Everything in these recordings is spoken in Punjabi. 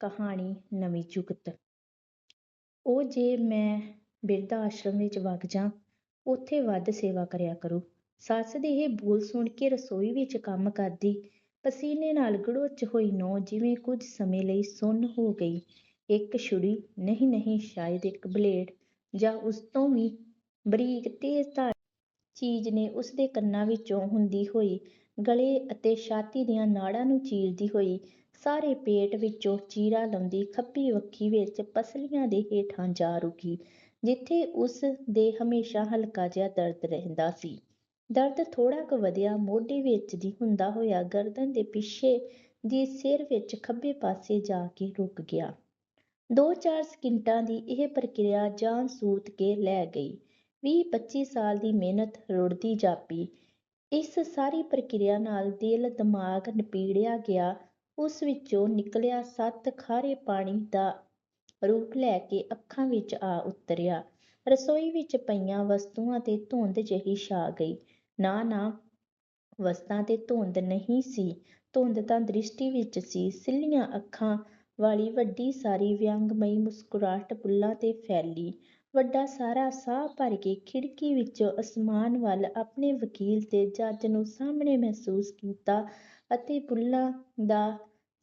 ਕਹਾਣੀ ਨਵੀਂ ਜੁਗਤ ਉਹ ਜੇ ਮੈਂ ਬਿਰਧ ਆਸ਼ਰਮ ਵਿੱਚ ਵਗ ਜਾਂ, ਉੱਥੇ ਵੱਧ ਸੇਵਾ ਕਰਿਆ ਕਰੂ। ਸੱਸ ਦੇ ਇਹ ਬੋਲ ਸੁਣ ਕੇ ਰਸੋਈ ਵਿੱਚ ਕੰਮ ਕਰਦੀ, ਪਸੀਨੇ ਨਾਲ ਗੜੁੱਚ ਹੋਈ ਨੂੰਹ ਜਿਵੇਂ ਕੁਝ ਸਮੇਂ ਲਈ ਸੁੰਨ ਹੋ ਗਈ। ਇੱਕ ਛੁਰੀ, ਨਹੀਂ ਨਹੀਂ, ਸ਼ਾਇਦ ਇੱਕ ਬਲੇਡ, ਜਾਂ ਉਸ ਤੋਂ ਵੀ ਬਰੀਕ ਤੇਜ਼ਧਾਰ ਚੀਜ਼ ਨੇ ਉਸਦੇ ਕੰਨਾਂ ਵਿੱਚੋਂ ਹੁੰਦੀ ਹੋਈ, ਗਲੇ ਅਤੇ ਛਾਤੀ ਦੀਆਂ ਨਾੜਾਂ ਨੂੰ ਚੀਰਦੀ ਹੋਈ ਸਾਰੇ ਪੇਟ ਵਿੱਚੋਂ ਚੀਰਾ ਲਾਉਂਦੀ ਖੱਬੀ ਵੱਖੀ ਵਿੱਚ ਪਸਲੀਆਂ ਦੇ ਹੇਠਾਂ ਜਾ ਰੁਕੀ, ਜਿੱਥੇ ਉਸ ਦੇ ਹਮੇਸ਼ਾ ਹਲਕਾ ਜਿਹਾ ਦਰਦ ਰਹਿੰਦਾ ਸੀ। ਦਰਦ ਥੋੜਾ ਕੁ ਵਧਿਆ, ਮੋਢੇ ਵਿੱਚ ਦੀ ਹੁੰਦਾ ਹੋਇਆ ਗਰਦਨ ਦੇ ਪਿੱਛੇ ਦੀ ਸਿਰ ਵਿੱਚ ਖੱਬੇ ਪਾਸੇ ਜਾ ਕੇ ਰੁਕ ਗਿਆ। ਦੋ ਚਾਰ ਸਕਿੰਟਾਂ ਦੀ ਇਹ ਪ੍ਰਕਿਰਿਆ ਜਾਨ ਸੂਤ ਕੇ ਲੈ ਗਈ। ਵੀਹ ਪੱਚੀ ਸਾਲ ਦੀ ਮਿਹਨਤ ਰੁੜਦੀ ਜਾਪੀ। ਇਸ ਸਾਰੀ ਪ੍ਰਕਿਰਿਆ ਨਾਲ ਦਿਲ ਦਿਮਾਗ ਨਪੀੜਿਆ ਗਿਆ। ਉਸ ਵਿੱਚੋਂ ਨਿਕਲਿਆ ਸੱਤ ਖਾਰੇ ਪਾਣੀ ਦਾ ਰੂਪ ਲੈ ਕੇ ਅੱਖਾਂ ਵਿੱਚ ਆ ਉਤਰਿਆ। ਰਸੋਈ ਵਿੱਚ ਪਈਆਂ ਵਸਤੂਆਂ ਤੇ ਧੁੰਦ ਜਿਹੀ ਛਾ ਗਈ। ਨਾ ਨਾ ਵਸਤਾਂ ਤੇ ਧੁੰਦ ਨਹੀਂ ਸੀ। ਧੁੰਦ ਤਾਂ ਦ੍ਰਿਸ਼ਟੀ ਵਿੱਚ ਸੀ। ਸਿੱਲੀਆਂ ਅੱਖਾਂ ਵਾਲੀ ਵੱਡੀ ਸਾਰੀ ਵਿਅੰਗਮਈ ਮੁਸਕਰਾਹਟ ਬੁੱਲ੍ਹਾਂ ਤੇ ਫੈਲੀ। ਵੱਡਾ ਸਾਰਾ ਸਾਹ ਭਰ ਕੇ ਖਿੜਕੀ ਵਿੱਚੋਂ ਅਸਮਾਨ ਵੱਲ ਆਪਣੇ ਵਕੀਲ ਤੇ ਜੱਜ ਨੂੰ ਸਾਹਮਣੇ ਮਹਿਸੂਸ ਕੀਤਾ ਅਤੇ ਬੁੱਲ੍ਹਾਂ ਦਾ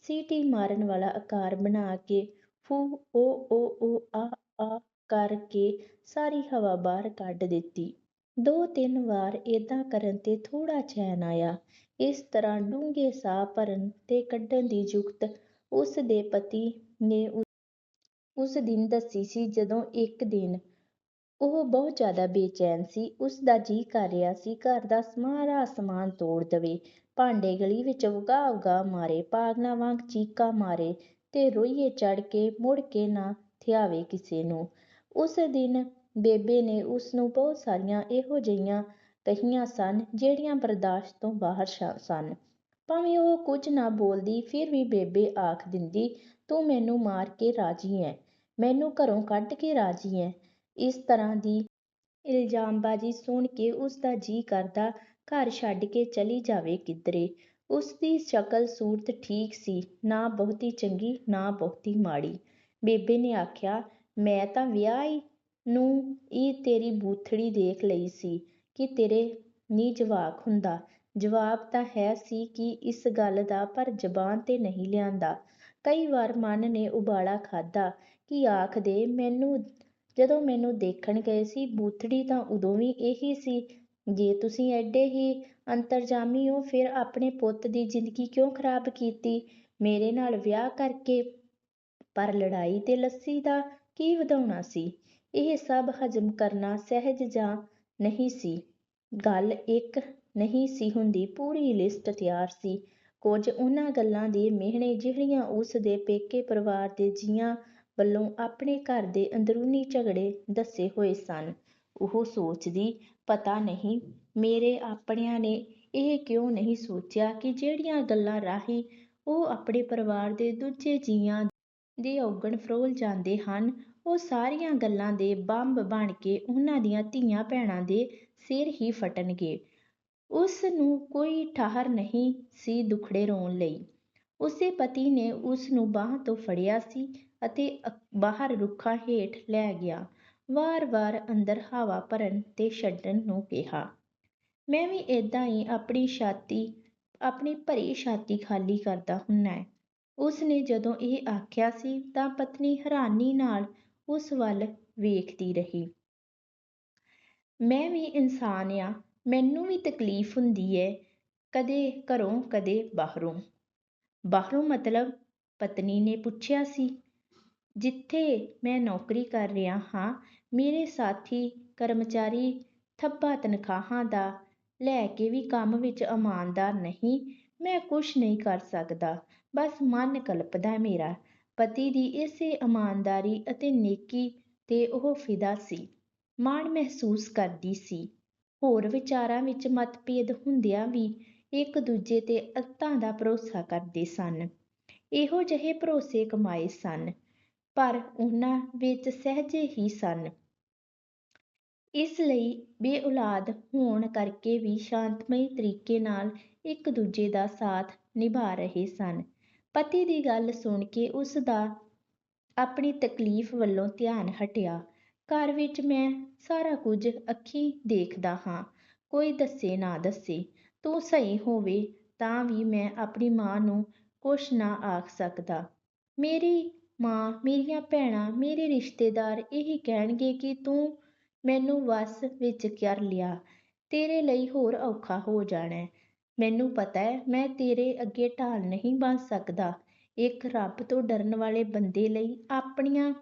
ਸੀਟੀ ਮਾਰਨ ਵਾਲਾ ਆਕਾਰ ਬਣਾ ਕੇ ਫੂ, ਓ ਓ ਓ, ਆ ਆ ਕਰ ਕੇ ਸਾਰੀ ਹਵਾ ਬਾਹਰ ਕੱਢ ਦਿੱਤੀ। ਦੋ ਤਿੰਨ ਵਾਰ ਏਦਾਂ ਕਰਨ ਤੇ ਥੋੜਾ ਚੈਨ ਆਇਆ। ਇਸ ਤਰ੍ਹਾਂ ਡੂੰਘੇ ਸਾਹ ਭਰਨ ਤੇ ਕੱਢਣ ਦੀ ਜੁਗਤ ਉਸ ਦੇ ਪਤੀ ਨੇ ਉਸ ਦਿਨ ਦੱਸੀ ਸੀ ਜਦੋਂ ਇੱਕ ਦਿਨ ਉਹ ਬਹੁਤ ਜ਼ਿਆਦਾ ਬੇਚੈਨ ਸੀ। ਉਸ ਦਾ ਜੀ ਕਰ ਰਿਹਾ ਸੀ, ਘਰ ਦਾ ਸਾਰਾ ਸਮਾਨ ਤੋੜ ਦੇਵੇ। ਭਾਂਡੇ ਗਲੀ ਵਿੱਚ ਵਗਾਹ ਵਗਾਹ ਮਾਰੇ ਪਾਗਲਾਂ ਵਾਂਗ ਚੀਕਾਂ ਮਾਰੇ ਤੇ ਰੋਈਏ ਚੜ੍ਹ ਕੇ ਮੁੜ ਕੇ ਨਾ ਥਿਆਵੇ ਕਿਸੇ ਨੂੰ। ਉਸ ਦਿਨ ਬੇਬੇ ਨੇ ਉਸ ਨੂੰ ਬਹੁਤ ਸਾਰੀਆਂ ਇਹੋ ਜਿਹੀਆਂ ਕਹੀਆਂ ਸਨ, ਜਿਹੜੀਆਂ ਬਰਦਾਸ਼ਤ ਤੋਂ ਬਾਹਰ ਸਨ। ਭਾਵੇਂ ਉਹ ਕੁਝ ਨਾ ਬੋਲਦੀ, ਫਿਰ ਵੀ ਬੇਬੇ ਆਖ ਦਿੰਦੀ, ਤੂੰ ਮੈਨੂੰ ਮਾਰ ਕੇ ਰਾਜੀ ਐਂ। ਮੈਨੂੰ ਘਰੋਂ ਕੱਢ ਕੇ ਰਾਜੀ ਐ। ਇਸ ਤਰ੍ਹਾਂ ਦੀ ਇਲਜ਼ਾਮਬਾਜ਼ੀ ਸੁਣ ਕੇ ਉਸ ਦਾ ਜੀ ਕਰਦਾ ਘਰ ਛੱਡ ਕੇ ਚਲੀ ਜਾਵੇ ਕਿਧਰੇ। ਉਸ ਦੀ ਸ਼ਕਲ ਸੂਰਤ ਠੀਕ ਸੀ, ਨਾ ਬਹੁਤੀ ਚੰਗੀ, ਨਾ ਬਹੁਤੀ ਮਾੜੀ। ਬੇਬੇ ਨੇ ਆਖਿਆ, ਮੈਂ ਤਾਂ ਵਿਆਹ ਨੂੰ ਈ ਤੇਰੀ ਬੂਥੜੀ ਦੇਖ ਲਈ ਸੀ ਕਿ ਤੇਰੇ ਨੀ ਜਵਾਕ ਹੁੰਦਾ। ਜਵਾਬ ਤਾਂ ਹੈ ਸੀ ਕਿ ਇਸ ਗੱਲ ਦਾ ਪਰ ਜ਼ਬਾਨ ਤੇ ਨਹੀਂ ਲਿਆਂਦਾ। ਕਈ ਵਾਰ ਮਨ ਨੇ ਉਬਾਲਾ ਖਾਧਾ ਕਿ ਆਖਦੇ, ਮੈਨੂੰ ਜਦੋਂ ਮੈਨੂੰ ਦੇਖਣ ਗਏ ਸੀ ਬੂਥੜੀ ਤਾਂ ਉਦੋਂ ਵੀ ਇਹੀ ਸੀ ਜੇ ਤੁਸੀਂ ਐਡੇ ਹੀ ਅੰਤਰਜਾਮੀ ਹੋ, ਫਿਰ ਆਪਣੇ ਪੁੱਤ ਦੀ ਜ਼ਿੰਦਗੀ ਕਿਉਂ ਖਰਾਬ ਕੀਤੀ? ਮੇਰੇ ਨਾਲ ਵਿਆਹ ਕਰਕੇ ਪਰ ਲੜਾਈ ਤੇ ਲੱਸੀ ਦਾ ਕੀ ਵਧਾਉਣਾ ਸੀ? ਇਹ ਸਭ ਹਜ਼ਮ ਕਰਨਾ ਸਹਿਜ ਜਾਂ ਨਹੀਂ ਸੀ? ਗੱਲ ਇੱਕ ਨਹੀਂ ਸੀ ਹੁੰਦੀ, ਪੂਰੀ ਲਿਸਟ ਤਿਆਰ ਸੀ। ਕੁਝ ਉਹਨਾਂ ਗੱਲਾਂ ਦੇ ਮਿਹਣੇ ਜਿਹੜੀਆਂ ਉਸ ਦੇ ਪੇਕੇ ਪਰਿਵਾਰ ਦੇ ਜੀਆਂ ਵੱਲੋਂ ਆਪਣੇ ਘਰ ਦੇ ਅੰਦਰੂਨੀ ਝਗੜੇ ਦੱਸੇ ਹੋਏ ਸਨ। ਉਹ ਸੋਚਦੀ, ਪਤਾ ਨਹੀਂ, ਮੇਰੇ ਆਪਣਿਆਂ ਨੇ ਇਹ ਕਿਉਂ ਨਹੀਂ ਸੋਚਿਆ ਕਿ ਜਿਹੜੀਆਂ ਗੱਲਾਂ ਰਾਹੀਂ ਉਹ ਆਪਣੇ ਪਰਿਵਾਰ ਦੇ ਦੂਜੇ ਜੀਆਂ ਦੇ ਔਗਣ ਫਰੋਲ ਜਾਂਦੇ ਹਨ, ਉਹ ਸਾਰੀਆਂ ਗੱਲਾਂ ਦੇ ਬੰਬ ਬਣ ਕੇ ਉਹਨਾਂ ਦੀਆਂ ਧੀਆਂ ਭੈਣਾਂ ਦੇ ਸਿਰ ਹੀ ਫਟਣਗੇ। ਉਸ ਨੂੰ ਕੋਈ ਠਾਹਰ ਨਹੀਂ ਸੀ ਦੁਖੜੇ ਰੋਣ ਲਈ। ਉਸੇ ਪਤੀ ਨੇ ਉਸ ਨੂੰ ਬਾਹ ਤੋਂ ਫੜਿਆ ਸੀ ਅਤੇ ਬਾਹਰ ਰੁੱਖਾਂ ਹੇਠ ਲੈ ਗਿਆ। ਵਾਰ-ਵਾਰ ਅੰਦਰ ਹਵਾ ਭਰਨ ਤੇ ਛੱਡਣ ਨੂੰ ਕਿਹਾ। ਮੈਂ ਵੀ ਏਦਾਂ ਹੀ ਆਪਣੀ ਛਾਤੀ, ਆਪਣੀ ਭਰੀ ਛਾਤੀ ਖਾਲੀ ਕਰਦਾ ਹੁੰਨਾ ਉਸ ਨੇ ਜਦੋਂ ਇਹ ਆਖਿਆ ਸੀ ਤਾਂ ਪਤਨੀ ਹੈਰਾਨੀ ਨਾਲ ਉਸ ਵੱਲ ਵੇਖਦੀ ਰਹੀ। ਮੈਂ ਵੀ ਇਨਸਾਨ ਆ, ਮੈਨੂੰ ਵੀ ਤਕਲੀਫ ਹੁੰਦੀ ਏ, ਕਦੇ ਘਰੋਂ, ਕਦੇ ਬਾਹਰੋਂ। ਬਾਹਰੋਂ ਮਤਲਬ? ਪਤਨੀ ਨੇ ਪੁੱਛਿਆ ਸੀ। ਜਿੱਥੇ ਮੈਂ ਨੌਕਰੀ ਕਰ ਰਿਹਾ ਹਾਂ ਮੇਰੇ ਸਾਥੀ, ਕਰਮਚਾਰੀ, ਥੱਬਾ ਤਨਖਾਹਾਂ ਦਾ ਲੈ ਕੇ ਵੀ ਕੰਮ ਵਿੱਚ ਇਮਾਨਦਾਰ ਨਹੀਂ, ਮੈਂ ਕੁਛ ਨਹੀਂ ਕਰ ਸਕਦਾ। ਬਸ ਮਨ ਕਲਪਦਾ ਮੇਰਾ। ਪਤੀ ਦੀ ਇਸੇ ਇਮਾਨਦਾਰੀ ਅਤੇ ਨੇਕੀ ਤੇ ਉਹ ਫਿਦਾ ਸੀ। ਮਾਣ ਮਹਿਸੂਸ ਕਰਦੀ ਸੀ। ਹੋਰ ਵਿਚਾਰਾਂ ਵਿੱਚ ਮਤਭੇਦ ਹੁੰਦਿਆਂ ਵੀ ਇੱਕ ਦੂਜੇ ਤੇ ਅੱਤਾਂ ਦਾ ਭਰੋਸਾ ਕਰਦੇ ਸਨ। ਇਹੋ ਜਿਹੇ ਭਰੋਸੇ ਕਮਾਏ ਸਨ। ਪਰ ਉਹਨਾਂ ਵਿੱਚ ਸਹਿਜੇ ਹੀ ਸਨ। ਇਸ ਲਈ ਬੇਔਲਾਦ ਹੋਣ ਕਰਕੇ ਵੀ ਸ਼ਾਂਤਮਈ ਤਰੀਕੇ ਨਾਲ ਇੱਕ ਦੂਜੇ ਦਾ ਸਾਥ ਨਿਭਾ ਰਹੇ ਸਨ। ਪਤੀ ਦੀ ਗੱਲ ਸੁਣ ਕੇ ਉਸ ਦਾ ਆਪਣੀ ਤਕਲੀਫ ਵੱਲੋਂ ਧਿਆਨ ਹਟਿਆ। ਘਰ ਵਿੱਚ ਮੈਂ ਸਾਰਾ ਕੁਝ ਅੱਖੀਂ ਦੇਖਦਾ ਹਾਂ, ਕੋਈ ਦੱਸੇ ਨਾ ਦੱਸੇ। ਤੂੰ ਸਹੀ ਹੋਵੇ ਤਾਂ ਵੀ ਮੈਂ ਆਪਣੀ ਮਾਂ ਨੂੰ ਕੁਛ ਨਾ ਆਖ ਸਕਦਾ। ਮੇਰੀ ਮਾਂ, ਮੇਰੀਆਂ ਭੈਣਾਂ, ਮੇਰੇ ਰਿਸ਼ਤੇਦਾਰ ਇਹ ਕਹਿਣਗੇ ਕਿ ਤੂੰ ਮੈਨੂੰ ਵੱਸ ਵਿੱਚ ਕਰ ਲਿਆ। ਤੇਰੇ ਲਈ ਹੋਰ ਔਖਾ ਹੋ ਜਾਣਾ ਮੈਨੂੰ ਪਤਾ ਹੈ, ਮੈਂ ਤੇਰੇ ਅੱਗੇ ਢਾਲ ਨਹੀਂ ਬਣ ਸਕਦਾ। ਇੱਕ ਰੱਬ ਤੋਂ ਡਰਨ ਵਾਲੇ ਬੰਦੇ ਲਈ ਆਪਣੀਆਂ,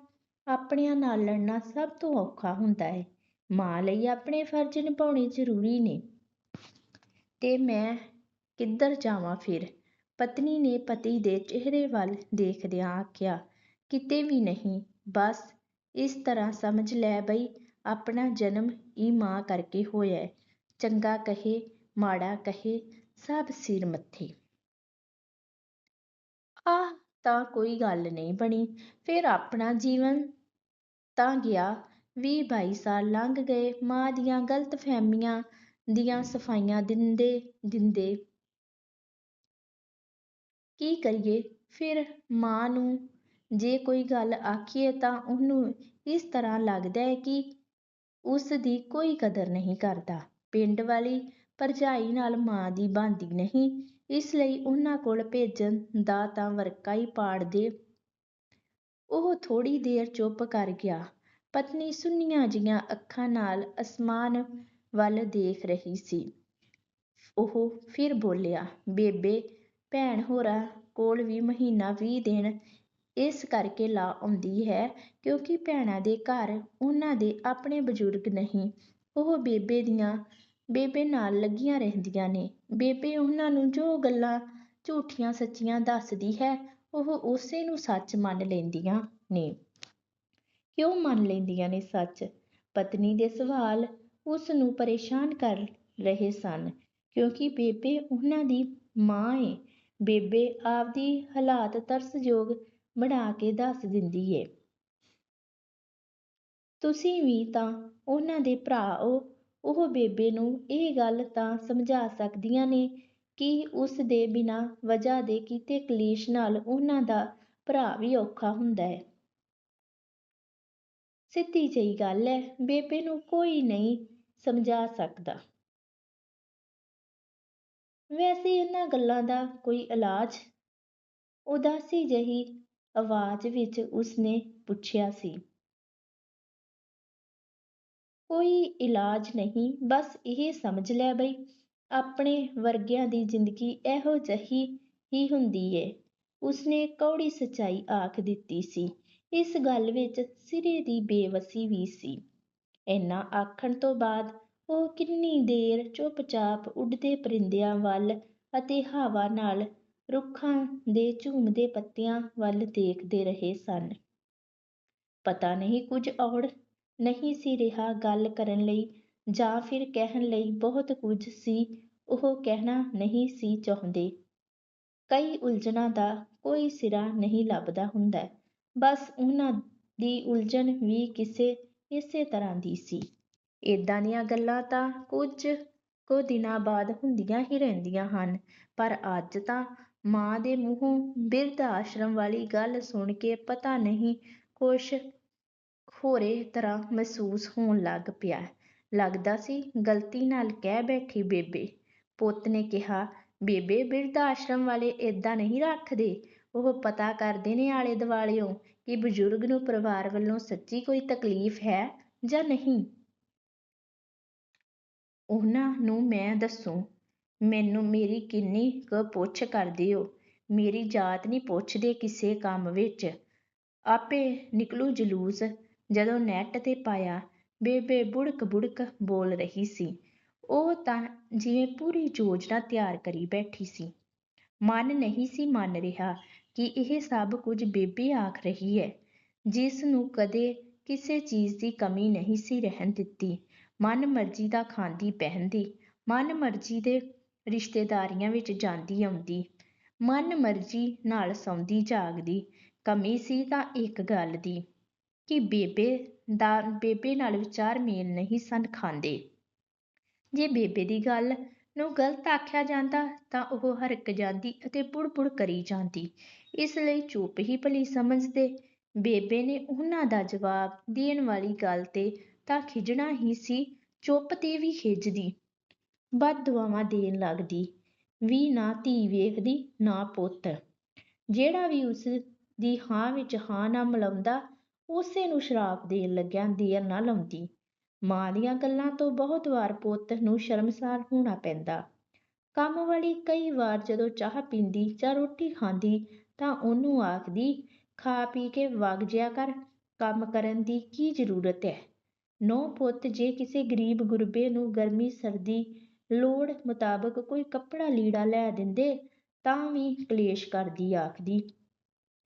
ਆਪਣਿਆਂ ਨਾਲ ਲੜਨਾ ਸਭ ਤੋਂ ਔਖਾ ਹੁੰਦਾ ਹੈ। ਮਾਂ ਲਈ ਆਪਣੇ ਫਰਜ਼ ਨਿਭਾਉਣੇ ਜ਼ਰੂਰੀ ਨੇ। ਤੇ ਮੈਂ ਕਿੱਧਰ ਜਾਵਾਂ ਫਿਰ? ਪਤਨੀ ਨੇ ਪਤੀ ਦੇ ਚਿਹਰੇ ਵੱਲ ਦੇਖਦਿਆਂ ਆਖਿਆ ਕਿਤੇ ਵੀ ਨਹੀਂ। ਬਸ ਇਸ ਤਰ੍ਹਾਂ ਸਮਝ ਲੈ ਬਈ ਆਪਣਾ ਜਨਮ ਹੀ ਮਾਂ ਕਰਕੇ ਹੋਇਆ ਚੰਗਾ ਕਹੇ, ਮਾੜਾ ਕਹੇ, ਸਭ ਸਿਰ ਮੱਥੇ। ਆਹ ਤਾਂ ਕੋਈ ਗੱਲ ਨਹੀਂ ਬਣੀ। ਫਿਰ ਆਪਣਾ ਜੀਵਨ ਤਾਂ ਗਿਆ। ਵੀਹ ਬਾਈ ਸਾਲ ਲੰਘ ਗਏ। ਮਾਂ ਦੀਆਂ ਗਲਤ ਫਹਿਮੀਆਂ ਦੀਆਂ ਸਫਾਈਆਂ ਦਿੰਦੇ ਦਿੰਦੇ। ਕੀ ਕਰੀਏ? ਫਿਰ ਮਾਂ ਨੂੰ ਜੇ ਕੋਈ ਗੱਲ ਆਖੀਏ ਤਾਂ ਉਹਨੂੰ ਇਸ ਤਰ੍ਹਾਂ ਲੱਗਦਾ ਹੈ ਕਿ ਉਸ ਦੀ ਕੋਈ ਕਦਰ ਨਹੀਂ ਕਰਦਾ। ਪਿੰਡ ਵਾਲੀ ਭਰਜਾਈ ਨਾਲ ਮਾਂ ਦੀ ਬਣਦੀ ਨਹੀਂ, ਇਸ ਲਈ ਉਹਨਾਂ ਕੋਲ ਭੇਜਣ ਦਾ ਤਾਂ ਵਰਕਾ ਹੀ ਪਾੜ ਦੇ। ਉਹ ਥੋੜ੍ਹੀ ਦੇਰ ਚੁੱਪ ਕਰ ਗਿਆ। ਪਤਨੀ ਸੁੰਨੀਆਂ ਜਿਹੀਆਂ ਅੱਖਾਂ ਨਾਲ ਅਸਮਾਨ ਵੱਲ ਦੇਖ ਰਹੀ ਸੀ। ਉਹ ਫਿਰ ਬੋਲਿਆ, ਬੇਬੇ, ਭੈਣ ਹੋਰਾਂ ਕੋਲ ਵੀ ਮਹੀਨਾ ਵੀਹ ਦਿਨ ਇਸ ਕਰਕੇ ਲਾ ਆਉਂਦੀ ਹੈ ਕਿਉਂਕਿ ਭੈਣਾਂ ਦੇ ਘਰ ਉਹਨਾਂ ਦੇ ਆਪਣੇ ਬਜ਼ੁਰਗ ਨਹੀਂ, ਉਹ ਬੇਬੇ ਦੀਆਂ, ਬੇਬੇ ਨਾਲ ਲੱਗੀਆਂ ਰਹਿੰਦੀਆਂ ਨੇ। ਬੇਬੇ ਉਹਨਾਂ ਨੂੰ ਜੋ ਗੱਲਾਂ ਝੂਠੀਆਂ ਸੱਚੀਆਂ ਦੱਸਦੀ ਹੈ, ਉਹ ਉਸੇ ਨੂੰ ਸੱਚ ਮੰਨ ਲੈਂਦੀਆਂ ਨੇ। ਕਿਉਂ ਮੰਨ ਲੈਂਦੀਆਂ ਨੇ ਸੱਚ? ਪਤਨੀ ਦੇ ਸਵਾਲ ਉਸ ਨੂੰ ਪਰੇਸ਼ਾਨ ਕਰ ਰਹੇ ਸਨ ਕਿਉਂਕਿ ਬੇਬੇ ਉਹਨਾਂ ਦੀ ਮਾਂ ਏ। ਬੇਬੇ ਆਪਦੀ ਹਾਲਾਤ ਤਰਸਯੋਗ ਬਣਾ ਕੇ ਦੱਸ ਦਿੰਦੀ ਏ। ਤੁਸੀਂ ਵੀ ਤਾਂ ਉਹਨਾਂ ਦੇ ਭਰਾ ਹੋ ਉਹ ਬੇਬੇ ਨੂੰ ਇਹ ਗੱਲ ਤਾਂ ਸਮਝਾ ਸਕਦੀਆਂ ਨੇ ਕਿ ਉਸ ਦੇ ਬਿਨਾਂ ਵਜ੍ਹਾ ਦੇ ਕੀਤੇ ਕਲੇਸ਼ ਨਾਲ ਉਹਨਾਂ ਦਾ ਭਰਾ ਵੀ ਔਖਾ ਹੁੰਦਾ ਹੈ ਸਿੱਧੀ ਜਿਹੀ ਗੱਲ ਹੈ ਬੇਬੇ ਨੂੰ ਕੋਈ ਨਹੀਂ ਸਮਝਾ ਸਕਦਾ। ਵੈਸੇ ਇਹਨਾਂ ਗੱਲਾਂ ਦਾ ਕੋਈ ਇਲਾਜ ਉਦਾਸੀ ਜਿਹੀ ਆਵਾਜ਼ ਵਿੱਚ ਉਸਨੇ ਪੁੱਛਿਆ ਸੀ। ਕੋਈ ਇਲਾਜ ਨਹੀਂ, ਬਸ ਇਹ ਸਮਝ ਲੈ ਬਈ, ਆਪਣੇ ਵਰਗਿਆਂ ਦੀ ਜ਼ਿੰਦਗੀ ਇਹੋ ਜਿਹੀ ਹੀ ਹੁੰਦੀ ਏ। ਉਸਨੇ ਕੌੜੀ ਸੱਚਾਈ ਆਖ ਦਿੱਤੀ ਸੀ। ਇਸ ਗੱਲ ਵਿੱਚ ਸਿਰੇ ਦੀ ਬੇਵਸੀ ਵੀ ਸੀ। ਇੰਨਾ ਆਖਣ ਤੋਂ ਬਾਅਦ ਉਹ ਕਿੰਨੀ ਦੇਰ ਚੁੱਪਚਾਪ ਉੱਡਦੇ ਪਰਿੰਦਿਆਂ ਵੱਲ ਅਤੇ ਹਵਾ ਨਾਲ ਰੁੱਖਾਂ ਦੇ ਝੂਮਦੇ ਪੱਤਿਆਂ ਵੱਲ ਦੇਖਦੇ ਰਹੇ ਸਨ। ਪਤਾ ਨਹੀਂ ਕੁਝ ਔੜ ਨਹੀਂ ਸੀ ਰਿਹਾ ਗੱਲ ਕਰਨ ਲਈ ਜਾਂ ਫਿਰ ਕਹਿਣ ਲਈ ਬਹੁਤ ਕੁਝ ਸੀ, ਉਹ ਕਹਿਣਾ ਨਹੀਂ ਸੀ ਚਾਹੁੰਦੇ। ਕਈ ਉਲਝਣਾਂ ਦਾ ਕੋਈ ਸਿਰਾ ਨਹੀਂ ਲੱਭਦਾ ਹੁੰਦਾ, ਬਸ ਉਹਨਾਂ ਦੀ ਉਲਝਣ ਵੀ ਕਿਸੇ ਇਸੇ ਤਰ੍ਹਾਂ ਦੀ ਸੀ। ਏਦਾਂ ਦੀਆਂ ਗੱਲਾਂ ਤਾਂ ਕੁਝ ਕੁ ਦਿਨਾਂ ਬਾਅਦ ਹੁੰਦੀਆਂ ਹੀ ਰਹਿੰਦੀਆਂ ਹਨ, ਪਰ ਅੱਜ ਤਾਂ ਮਾਂ ਦੇ ਮੂੰਹੋਂ ਬਿਰਧ ਆਸ਼ਰਮ ਵਾਲੀ ਗੱਲ ਸੁਣ ਕੇ ਪਤਾ ਨਹੀਂ ਕੁਛ ਹੋਰੇ ਤਰ੍ਹਾਂ ਮਹਿਸੂਸ ਹੋਣ ਲੱਗ ਪਿਆ। ਲੱਗਦਾ ਸੀ ਗਲਤੀ ਨਾਲ ਕਹਿ ਬੈਠੀ ਬੇਬੇ। ਪੁੱਤ ਨੇ ਕਿਹਾ, ਬੇਬੇ, ਬਿਰਧ ਆਸ਼ਰਮ ਵਾਲੇ ਏਦਾਂ ਨਹੀਂ ਰੱਖਦੇ। ਉਹ ਪਤਾ ਕਰਦੇ ਨੇ ਆਲੇ ਦੁਆਲਿਓਂ ਕਿ ਬਜ਼ੁਰਗ ਨੂੰ ਪਰਿਵਾਰ ਵੱਲੋਂ ਸੱਚੀ ਕੋਈ ਤਕਲੀਫ ਹੈ ਜਾਂ ਨਹੀਂ। ਉਹਨਾਂ ਨੂੰ ਮੈਂ ਦੱਸੂ। ਮੈਨੂੰ ਮੇਰੀ ਕਿੰਨੀ ਕੁ ਪੁੱਛ ਕਰਦੇ ਹੋ ਮੇਰੀ ਜਾਤ ਨਹੀਂ ਪੁੱਛਦੇ ਕਿਸੇ ਕੰਮ ਵਿੱਚ। ਆਪੇ ਨਿਕਲੂ ਜਲੂਸ। ਜਦੋਂ ਨੈੱਟ ਤੇ ਪਾਇਆ, ਬੇਬੇ ਬੁੜਕ ਬੁੜਕ ਬੋਲ ਰਹੀ ਸੀ। ਉਹ ਤਾਂ ਜਿਵੇਂ ਪੂਰੀ ਯੋਜਨਾ ਤਿਆਰ ਕਰੀ ਬੈਠੀ ਸੀ। ਮਨ ਨਹੀਂ ਸੀ ਮੰਨ ਰਿਹਾ ਕਿ ਇਹ ਸਭ ਕੁਝ ਬੇਬੇ ਆਖ ਰਹੀ ਹੈ। ਜਿਸ ਨੂੰ ਕਦੇ ਕਿਸੇ ਚੀਜ਼ ਦੀ ਕਮੀ ਨਹੀਂ ਸੀ ਰਹਿਣ ਦਿੱਤੀ। ਮਨ ਮਰਜ਼ੀ ਦਾ ਖਾਂਦੀ ਪਹਿਨਦੀ ਮਨ ਮਰਜ਼ੀ ਦੇ ਰਿਸ਼ਤੇਦਾਰੀਆਂ ਵਿੱਚ ਜਾਂਦੀ ਆਉਂਦੀ ਮਨ ਮਰਜ਼ੀ ਨਾਲ ਸੌਂਦੀ ਜਾਗਦੀ ਕਮੀ ਸੀ ਤਾਂ ਇੱਕ ਗੱਲ ਦੀ ਕਿ ਬੇਬੇ ਦਾ ਬੇਬੇ ਨਾਲ ਵਿਚਾਰ ਮੇਲ ਨਹੀਂ ਸਨ ਖਾਂਦੇ ਜੇ ਬੇਬੇ ਦੀ ਗੱਲ ਨੂੰ ਗਲਤ ਆਖਿਆ ਜਾਂਦਾ ਤਾਂ ਉਹ ਹਰਕ ਜਾਂਦੀ ਅਤੇ ਬੁੜ-ਬੁੜ ਕਰੀ ਜਾਂਦੀ। ਇਸ ਲਈ ਚੁੱਪ ਹੀ ਭਲੀ ਸਮਝਦੇ। ਬੇਬੇ ਨੇ ਉਹਨਾਂ ਦਾ ਜਵਾਬ ਦੇਣ ਵਾਲੀ ਗੱਲ 'ਤੇ ਤਾਂ ਖਿਝਣਾ ਹੀ ਸੀ, ਚੁੱਪ 'ਤੇ ਵੀ ਖਿਝਦੀ। ਬਦ-ਦੁਆਵਾਂ ਦੇਣ ਲੱਗਦੀ। ਵੀ ਨਾ ਧੀ ਵੇਖਦੀ, ਨਾ ਪੁੱਤ। ਜਿਹੜਾ ਵੀ ਉਸ ਦੀ ਹਾਂ ਵਿੱਚ ਹਾਂ ਨਾ ਮਿਲਾਉਂਦਾ, ਉਸੇ ਨੂੰ ਸ਼ਰਾਪ ਦੇਣ ਲੱਗਿਆਂ ਦੇਰ ਨਾ ਲਾਉਂਦੀ। ਮਾਂ ਦੀਆਂ ਗੱਲਾਂ ਤੋਂ ਬਹੁਤ ਵਾਰ ਪੁੱਤ ਨੂੰ ਸ਼ਰਮਸਾਰ ਹੋਣਾ ਪੈਂਦਾ। ਕੰਮ ਵਾਲੀ ਕਈ ਵਾਰ ਜਦੋਂ ਚਾਹ ਪੀਂਦੀ ਜਾਂ ਰੋਟੀ ਖਾਂਦੀ ਤਾਂ ਉਹਨੂੰ ਆਖਦੀ, ਖਾ-ਪੀ ਕੇ ਵਗ ਜਿਆ ਕਰ, ਕੰਮ ਕਰਨ ਦੀ ਕੀ ਜ਼ਰੂਰਤ ਐ। ਨੂੰਹ-ਪੁੱਤ ਜੇ ਕਿਸੇ ਗਰੀਬ-ਗੁਰਬੇ ਨੂੰ ਗਰਮੀ-ਸਰਦੀ ਲੋੜ ਮੁਤਾਬਕ ਕੋਈ ਕੱਪੜਾ-ਲੀੜਾ ਲੈ ਦਿੰਦੇ ਤਾਂ ਵੀ ਕਲੇਸ਼ ਕਰਦੀ ਆਖਦੀ,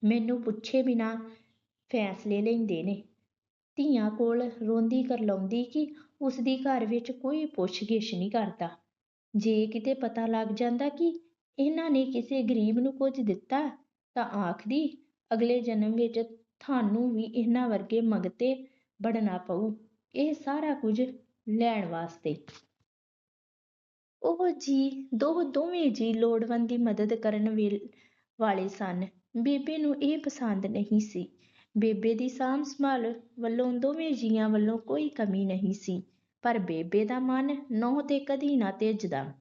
ਮੈਨੂੰ ਪੁੱਛੇ ਬਿਨਾਂ ਫ਼ੈਸਲੇ ਲੈਂਦੇ ਨੇ। ਧੀਆਂ ਕੋਲ ਰੋਂਦੀ ਕਰਲਾਉਂਦੀ ਕਿ ਉਸਦੀ ਘਰ ਵਿੱਚ ਕੋਈ ਪੁੱਛ-ਗਿੱਛ ਨਹੀਂ ਕਰਦਾ। ਜੇ ਕਿਤੇ ਪਤਾ ਲੱਗ ਜਾਂਦਾ ਕਿ ਇਹਨਾਂ ਨੇ ਕਿਸੇ ਗਰੀਬ ਨੂੰ ਕੁਝ ਦਿੱਤਾ ਤਾਂ ਆਖਦੀ, ਅਗਲੇ ਜਨਮ ਵਿੱਚ ਤੁਹਾਨੂੰ ਵੀ ਇਹਨਾਂ ਵਰਗੇ ਮੰਗਤੇ ਬਣਨਾ ਪਊ, ਇਹ ਸਾਰਾ ਕੁਝ ਲੈਣ ਵਾਸਤੇ। ਉਹ ਜੀਅ ਦੋ ਦੋਵੇਂ ਜੀਅ ਲੋੜਵੰਦ ਦੀ ਮਦਦ ਕਰਨ ਵਾਲੇ ਸਨ। ਬੇਬੇ ਨੂੰ ਇਹ ਪਸੰਦ ਨਹੀਂ ਸੀ। ਬੇਬੇ ਦੀ ਸਾਂਭ-ਸੰਭਾਲ ਵੱਲੋਂ ਦੋਵੇਂ ਜੀਆਂ ਵੱਲੋਂ ਕੋਈ ਕਮੀ ਨਹੀਂ ਸੀ, ਪਰ ਬੇਬੇ ਦਾ ਮਨ ਨੂੰਹ 'ਤੇ ਕਦੀ ਨਾ ਧਿੱਜਦਾ।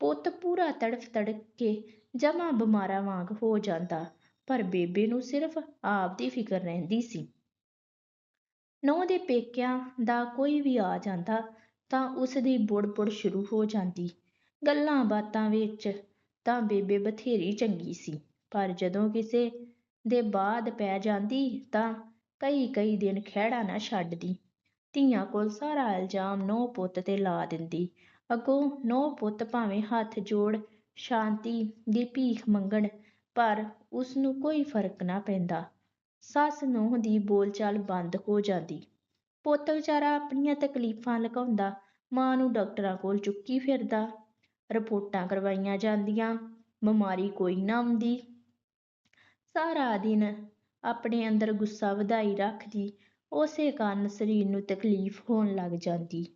ਪੁੱਤ ਪੂਰਾ ਤੜਫ਼-ਤੜਫ਼ ਕੇ ਜਮਾਂ ਬਿਮਾਰਾਂ ਵਾਂਗ ਹੋ ਜਾਂਦਾ, ਪਰ ਬੇਬੇ ਨੂੰ ਸਿਰਫ਼ ਆਪ ਦੀ ਫ਼ਿਕਰ ਰਹਿੰਦੀ ਸੀ। ਨੂੰਹ ਦੇ ਪੇਕਿਆਂ ਦਾ ਕੋਈ ਵੀ ਆ ਜਾਂਦਾ ਤਾਂ ਉਸਦੀ ਬੁੜ-ਬੁੜ ਸ਼ੁਰੂ ਹੋ ਜਾਂਦੀ। ਗੱਲਾਂ-ਬਾਤਾਂ ਵਿੱਚ ਤਾਂ ਬੇਬੇ ਬਥੇਰੀ ਚੰਗੀ ਸੀ, ਪਰ ਜਦੋਂ ਕਿਸੇ ਦੇ ਬਾਦ ਪੈ ਜਾਂਦੀ ਤਾਂ ਕਈ-ਕਈ ਦਿਨ ਖਹਿੜਾ ਨਾ ਛੱਡਦੀ। ਧੀਆਂ ਕੋਲ ਸਾਰਾ ਇਲਜ਼ਾਮ ਨੂੰਹ-ਪੁੱਤ 'ਤੇ ਲਾ ਦਿੰਦੀ। ਅੱਗੋਂ ਨੂੰਹ-ਪੁੱਤ ਭਾਵੇਂ ਹੱਥ ਜੋੜ ਸ਼ਾਂਤੀ ਦੀ ਭੀਖ ਮੰਗਣ, ਪਰ ਉਸਨੂੰ ਕੋਈ ਫ਼ਰਕ ਨਾ ਪੈਂਦਾ। ਸੱਸ-ਨੂੰਹ ਦੀ ਬੋਲਚਾਲ ਬੰਦ ਹੋ ਜਾਂਦੀ। ਪੁੱਤ ਵਿਚਾਰਾ ਆਪਣੀਆਂ ਤਕਲੀਫ਼ਾਂ ਲੁਕਾਉਂਦਾ ਮਾਂ ਨੂੰ ਡਾਕਟਰਾਂ ਕੋਲ ਚੁੱਕੀ ਫਿਰਦਾ। ਰਿਪੋਰਟਾਂ ਕਰਵਾਈਆਂ ਜਾਂਦੀਆਂ, ਬਿਮਾਰੀ ਕੋਈ ਨਾ ਆਉਂਦੀ। ਸਾਰਾ ਦਿਨ ਆਪਣੇ ਅੰਦਰ ਗੁੱਸਾ ਵਧਾਈ ਰੱਖਦੀ, ਉਸੇ ਕਾਰਨ ਸਰੀਰ ਨੂੰ ਤਕਲੀਫ਼ ਹੋਣ ਲੱਗ ਜਾਂਦੀ।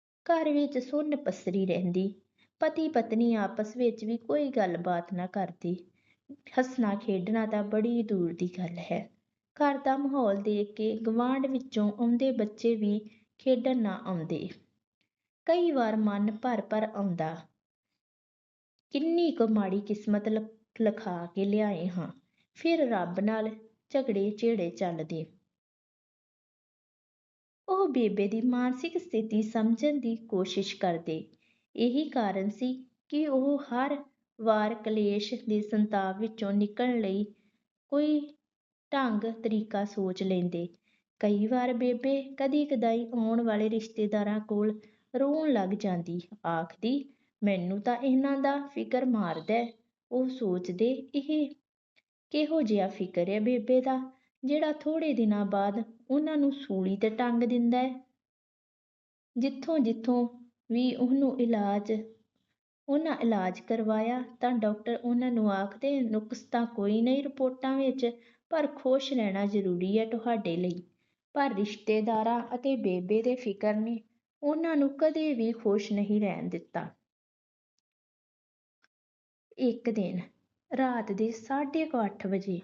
ਘਰ ਵਿੱਚ ਸੁੰਨ ਪਸਰੀ ਰਹਿੰਦੀ। ਪਤੀ-ਪਤਨੀ ਆਪਸ ਵਿੱਚ ਵੀ ਕੋਈ ਗੱਲਬਾਤ ਨਾ ਕਰਦੇ। ਹੱਸਣਾ-ਖੇਡਣਾ ਤਾਂ ਬੜੀ ਦੂਰ ਦੀ ਗੱਲ ਹੈ। ਘਰ ਦਾ ਮਾਹੌਲ ਦੇਖ ਕੇ ਗਵਾਂਢ ਵਿੱਚੋਂ ਆਉਂਦੇ ਬੱਚੇ ਵੀ ਖੇਡਣ ਨਾ ਆਉਂਦੇ। ਕਈ ਵਾਰ ਮਨ ਭਰ-ਭਰ ਆਉਂਦਾ, ਕਿੰਨੀ ਕੁ ਮਾੜੀ ਕਿਸਮਤ ਲਿਖਾ ਕੇ ਲਿਆਏ ਹਾਂ। ਫਿਰ ਰੱਬ ਨਾਲ ਝਗੜੇ-ਝੇੜੇ ਚੱਲਦੇ। ਉਹ ਬੇਬੇ ਦੀ ਮਾਨਸਿਕ ਸਥਿਤੀ ਸਮਝਣ ਦੀ ਕੋਸ਼ਿਸ਼ ਕਰਦੇ। ਇਹੀ ਕਾਰਨ ਸੀ ਕਿ ਉਹ ਹਰ ਵਾਰ ਕਲੇਸ਼ ਦੇ ਸੰਤਾਪ ਵਿੱਚੋਂ ਨਿਕਲਣ ਲਈ ਕੋਈ ਢੰਗ-ਤਰੀਕਾ ਸੋਚ ਲੈਂਦੇ। ਕਈ ਵਾਰ ਬੇਬੇ ਕਦੀ-ਕਦਾਈਂ ਆਉਣ ਵਾਲੇ ਰਿਸ਼ਤੇਦਾਰਾਂ ਕੋਲ ਰੋਣ ਲੱਗ ਜਾਂਦੀ। ਆਖਦੀ, ਮੈਨੂੰ ਤਾਂ ਇਹਨਾਂ ਦਾ ਫ਼ਿਕਰ ਮਾਰਦੈ। ਉਹ ਸੋਚਦੇ, ਇਹ ਕਿਹੋ ਜਿਹਾ ਫ਼ਿਕਰ ਏ ਬੇਬੇ ਦਾ, ਜਿਹੜਾ ਥੋੜ੍ਹੇ ਦਿਨਾਂ ਬਾਅਦ ਉਹਨਾਂ ਨੂੰ ਸੂਲੀ 'ਤੇ ਟੰਗ ਦਿੰਦਾ ਦਿੰਦੈ। ਜਿੱਥੋਂ-ਜਿੱਥੋਂ ਵੀ ਉਹਨੂੰ ਇਲਾਜ ਉਹਨਾਂ ਇਲਾਜ ਕਰਵਾਇਆ ਤਾਂ ਡਾਕਟਰ ਉਹਨਾਂ ਨੂੰ ਆਖਦੇ, ਨੁਕਸ ਤਾਂ ਕੋਈ ਨਹੀਂ ਰਿਪੋਰਟਾਂ ਵਿੱਚ, ਪਰ ਖੁਸ਼ ਰਹਿਣਾ ਜ਼ਰੂਰੀ ਹੈ ਤੁਹਾਡੇ ਲਈ। ਪਰ ਰਿਸ਼ਤੇਦਾਰਾਂ ਅਤੇ ਬੇਬੇ ਦੇ ਫ਼ਿਕਰ ਨੇ ਉਹਨਾਂ ਨੂੰ ਕਦੇ ਵੀ ਖੁਸ਼ ਨਹੀਂ ਰਹਿਣ ਦਿੱਤਾ। ਇੱਕ ਦਿਨ ਰਾਤ ਦੇ ਸਾਢੇ ਕੁ ਅੱਠ ਵਜੇ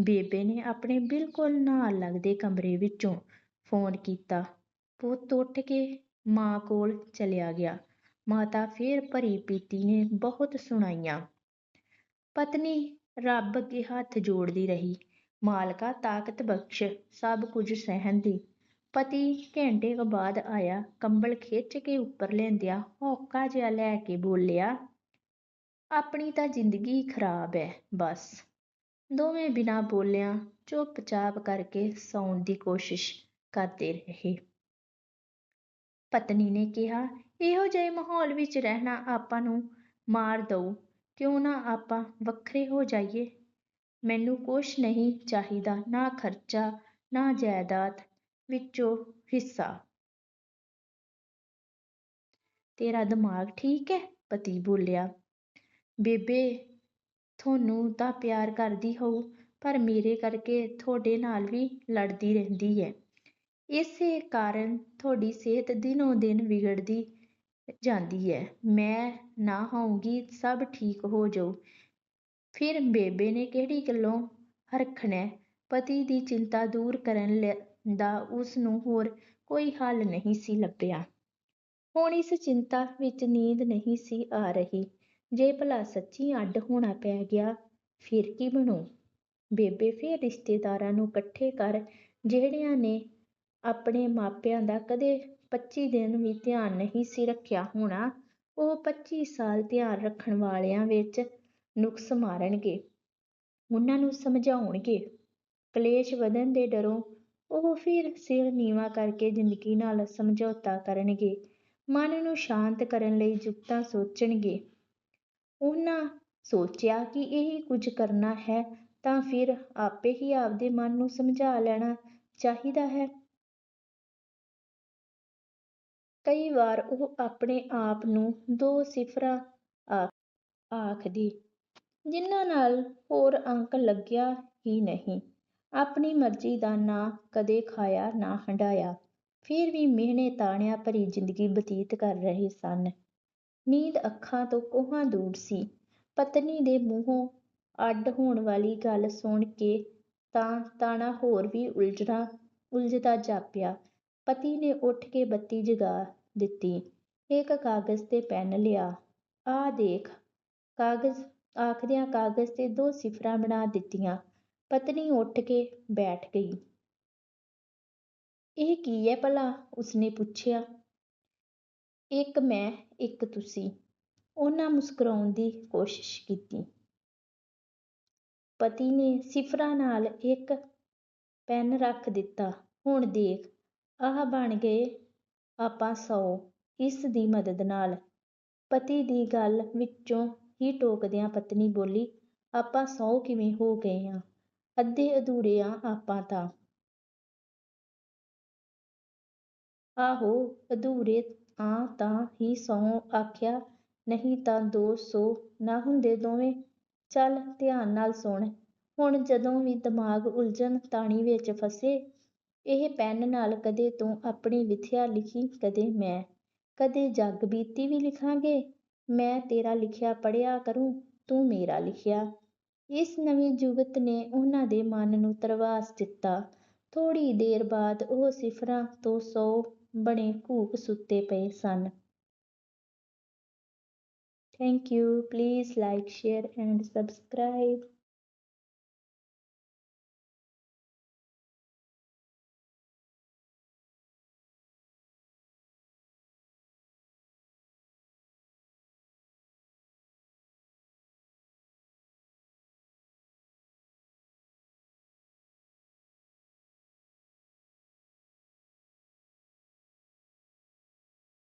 ਬੇਬੇ ਨੇ ਆਪਣੇ ਬਿਲਕੁਲ ਨਾਲ ਲੱਗਦੇ ਕਮਰੇ ਵਿੱਚੋਂ ਫ਼ੋਨ ਕੀਤਾ। ਪੁੱਤ ਉੱਠ ਕੇ ਮਾਂ ਕੋਲ ਚਲਿਆ ਗਿਆ। ਮਾਤਾ ਫਿਰ ਭਰੀ-ਪੀਤੀ ਨੇ ਬਹੁਤ ਸੁਣਾਈਆਂ। ਪਤਨੀ ਰੱਬ ਅੱਗੇ ਹੱਥ ਜੋੜਦੀ ਰਹੀ, ਮਾਲਕਾ ਤਾਕਤ ਬਖ਼ਸ਼ ਸਭ ਕੁਝ ਸਹਿਣ ਦੀ। ਪਤੀ ਘੰਟੇ ਕੁ ਬਾਅਦ ਆਇਆ। ਕੰਬਲ ਖਿੱਚ ਕੇ ਉੱਪਰ ਲੈਂਦਿਆਂ ਹੌਕਾ ਜਿਹਾ ਲੈ ਕੇ ਬੋਲਿਆ, ਆਪਣੀ ਤਾਂ ਜ਼ਿੰਦਗੀ ਖ਼ਰਾਬ ਐ ਬੱਸ। ਦੋਵੇਂ ਬਿਨਾਂ ਬੋਲਿਆਂ ਚੁੱਪ-ਚਾਪ ਕਰਕੇ ਸੌਣ ਦੀ ਕੋਸ਼ਿਸ਼ ਕਰਦੇ ਰਹੇ। ਪਤਨੀ ਨੇ ਕਿਹਾ, ਇਹੋ ਜਿਹੇ ਮਾਹੌਲ ਵਿੱਚ ਰਹਿਣਾ ਆਪਾਂ ਨੂੰ ਮਾਰ ਦਊ, ਕਿਉਂ ਨਾ ਆਪਾਂ ਵੱਖਰੇ ਹੋ ਜਾਈਏ। ਮੈਨੂੰ ਕੁਛ ਨਹੀਂ ਚਾਹੀਦਾ, ਨਾ ਖ਼ਰਚਾ, ਨਾ ਜਾਇਦਾਦ ਵਿੱਚੋਂ ਹਿੱਸਾ। ਤੇਰਾ ਦਿਮਾਗ਼ ਠੀਕ ਹੈ ਪਤੀ ਬੋਲਿਆ। ਬੇਬੇ ਤੁਹਾਨੂੰ ਤਾਂ ਪਿਆਰ ਕਰਦੀ ਹੋਊ, ਪਰ ਮੇਰੇ ਕਰਕੇ ਤੁਹਾਡੇ ਨਾਲ ਵੀ ਲੜਦੀ ਰਹਿੰਦੀ ਹੈ ਇਸੇ ਕਾਰਨ ਤੁਹਾਡੀ ਸਿਹਤ ਦਿਨੋਂ-ਦਿਨ ਵਿਗੜਦੀ ਜਾਂਦੀ ਹੈ ਮੈਂ ਨਾ ਹੋਊਂਗੀ ਸਭ ਠੀਕ ਹੋ ਜਾਊ ਫਿਰ ਬੇਬੇ ਨੇ ਕਿਹੜੀ ਗੱਲੋਂ ਹਰਖਣਾ ਪਤੀ ਦੀ ਚਿੰਤਾ ਦੂਰ ਕਰਨ ਦਾ ਉਸ ਨੂੰ ਹੋਰ ਕੋਈ ਹੱਲ ਨਹੀਂ ਸੀ ਲੱਭਿਆ। ਹੁਣ ਇਸ ਚਿੰਤਾ ਵਿੱਚ ਨੀਂਦ ਨਹੀਂ ਸੀ ਆ ਰਹੀ। ਜੇ ਭਲਾ ਸੱਚੀ ਅੱਡ ਹੋਣਾ ਪੈ ਗਿਆ, ਫਿਰ ਕੀ ਬਣੂ? ਬੇਬੇ ਫਿਰ ਰਿਸ਼ਤੇਦਾਰਾਂ ਨੂੰ ਇਕੱਠੇ ਕਰ ਜਿਹੜਿਆਂ ਨੇ ਆਪਣੇ ਮਾਪਿਆਂ ਦਾ ਕਦੇ ਪੱਚੀ ਦਿਨ ਵੀ ਧਿਆਨ ਨਹੀਂ ਸੀ ਰੱਖਿਆ ਹੋਣਾ, ਉਹ ਪੱਚੀ ਸਾਲ ਧਿਆਨ ਰੱਖਣ ਵਾਲਿਆਂ ਵਿੱਚ ਨੁਕਸ ਮਾਰਨਗੇ, ਉਹਨਾਂ ਨੂੰ ਸਮਝਾਉਣਗੇ। ਕਲੇਸ਼ ਵਧਣ ਦੇ ਡਰੋਂ ਉਹ ਫਿਰ ਸਿਰ ਨੀਵਾਂ ਕਰਕੇ ਜ਼ਿੰਦਗੀ ਨਾਲ ਸਮਝੌਤਾ ਕਰਨਗੇ, ਮਨ ਨੂੰ ਸ਼ਾਂਤ ਕਰਨ ਲਈ ਜੁਗਤਾਂ ਸੋਚਣਗੇ। ਉਹਨਾਂ ਸੋਚਿਆ ਕਿ ਇਹ ਕੁਝ ਕਰਨਾ ਹੈ ਤਾਂ ਫਿਰ ਆਪੇ ਹੀ ਆਪਦੇ ਮਨ ਨੂੰ ਸਮਝਾ ਲੈਣਾ ਚਾਹੀਦਾ ਹੈ। ਕਈ ਵਾਰ ਉਹ ਆਪਣੇ ਆਪ ਨੂੰ ਦੋ ਸਿਫਰਾਂ ਆਖਦੀ ਜਿਨ੍ਹਾਂ ਨਾਲ ਹੋਰ ਅੰਕ ਲੱਗਿਆ ਹੀ ਨਹੀਂ। ਆਪਣੀ ਮਰਜ਼ੀ ਦਾ ਨਾ ਕਦੇ ਖਾਇਆ, ਨਾ ਹੰਢਾਇਆ। ਫਿਰ ਵੀ ਮਿਹਣੇ ਤਾਣਿਆਂ ਭਰੀ ਜ਼ਿੰਦਗੀ ਬਤੀਤ ਕਰ ਰਹੇ ਸਨ। ਨੀਂਦ ਅੱਖਾਂ ਤੋਂ ਕੋਹਾਂ ਦੂਰ ਸੀ। ਪਤਨੀ ਦੇ ਮੂੰਹੋਂ ਅੱਡ ਹੋਣ ਵਾਲੀ ਗੱਲ ਸੁਣ ਕੇ ਤਾਂ ਤਾਣਾ ਹੋਰ ਵੀ ਉਲਝਣਾ, ਉਲਝਦਾ ਜਾਪਿਆ। ਪਤੀ ਨੇ ਉੱਠ ਕੇ ਬੱਤੀ ਜਗਾ ਦਿੱਤੀ। ਇੱਕ ਕਾਗਜ਼ ਤੇ ਪੈਨ ਲਿਆ। ਆ ਦੇਖ, ਕਾਗਜ਼ ਆਖਦਿਆਂ ਕਾਗਜ਼ ਤੇ ਦੋ ਸਿਫਰਾਂ ਬਣਾ ਦਿੱਤੀਆਂ। ਪਤਨੀ ਉੱਠ ਕੇ ਬੈਠ ਗਈ। ਇਹ ਕੀ ਹੈ ਭਲਾ? ਉਸਨੇ ਪੁੱਛਿਆ। ਇੱਕ ਮੈਂ, ਇੱਕ ਤੁਸੀਂ। ਉਹਨਾਂ ਮੁਸਕਰਾਉਣ ਦੀ ਕੋਸ਼ਿਸ਼ ਕੀਤੀ। ਪਤੀ ਨੇ ਸਿਫਰਾਂ ਨਾਲ ਇੱਕ ਪੈਨ ਰੱਖ ਦਿੱਤਾ। ਹੁਣ ਦੇਖ, ਆਹ ਬਣ ਗਏ ਆਪਾਂ ਸੌ, ਇਸ ਦੀ ਮਦਦ ਨਾਲ। ਪਤੀ ਦੀ ਗੱਲ ਵਿੱਚੋਂ ਹੀ ਟੋਕਦਿਆਂ ਪਤਨੀ ਬੋਲੀ, ਆਪਾਂ ਸਹੁੰ ਕਿਵੇਂ ਹੋ ਗਏ ਆਂ? ਅੱਧੇ ਅਧੂਰੇ ਆਂ ਆਪਾਂ ਤਾਂ। ਆਹੋ, ਅਧੂਰੇ ਆਂ ਤਾਂ ਹੀ ਸਹੁੰ ਆਖਿਆ। ਨਹੀਂ ਤਾਂ ਦੋ ਸੌ ਨਾ ਹੁੰਦੇ ਦੋਵੇਂ? ਚੱਲ ਧਿਆਨ ਨਾਲ ਸੁਣ। ਹੁਣ ਜਦੋਂ ਵੀ ਦਿਮਾਗ ਉਲਝਣ ਤਾਣੀ ਵਿੱਚ ਫਸੇ, ਇਹ ਪੈਨ ਨਾਲ ਕਦੇ ਤੂੰ ਆਪਣੀ ਵਿਥਿਆ ਲਿਖੀ, ਕਦੇ ਮੈਂ। ਕਦੇ ਜਗ ਬੀਤੀ ਵੀ ਲਿਖਾਂਗੇ। ਮੈਂ ਤੇਰਾ ਲਿਖਿਆ ਪੜ੍ਹਿਆ ਕਰੂੰ, ਤੂੰ ਮੇਰਾ ਲਿਖਿਆ। ਇਸ ਨਵੀਂ ਜੁਗਤ ਨੇ ਉਹਨਾਂ ਦੇ ਮਨ ਨੂੰ ਧਰਵਾਸ ਦਿੱਤਾ। ਥੋੜ੍ਹੀ ਦੇਰ ਬਾਅਦ ਉਹ ਸਿਫਰਾਂ ਤੋਂ ਸੌ ਬਣੇ ਘੂਕ ਸੁੱਤੇ ਪਏ ਸਨ। Thank you please like share and subscribe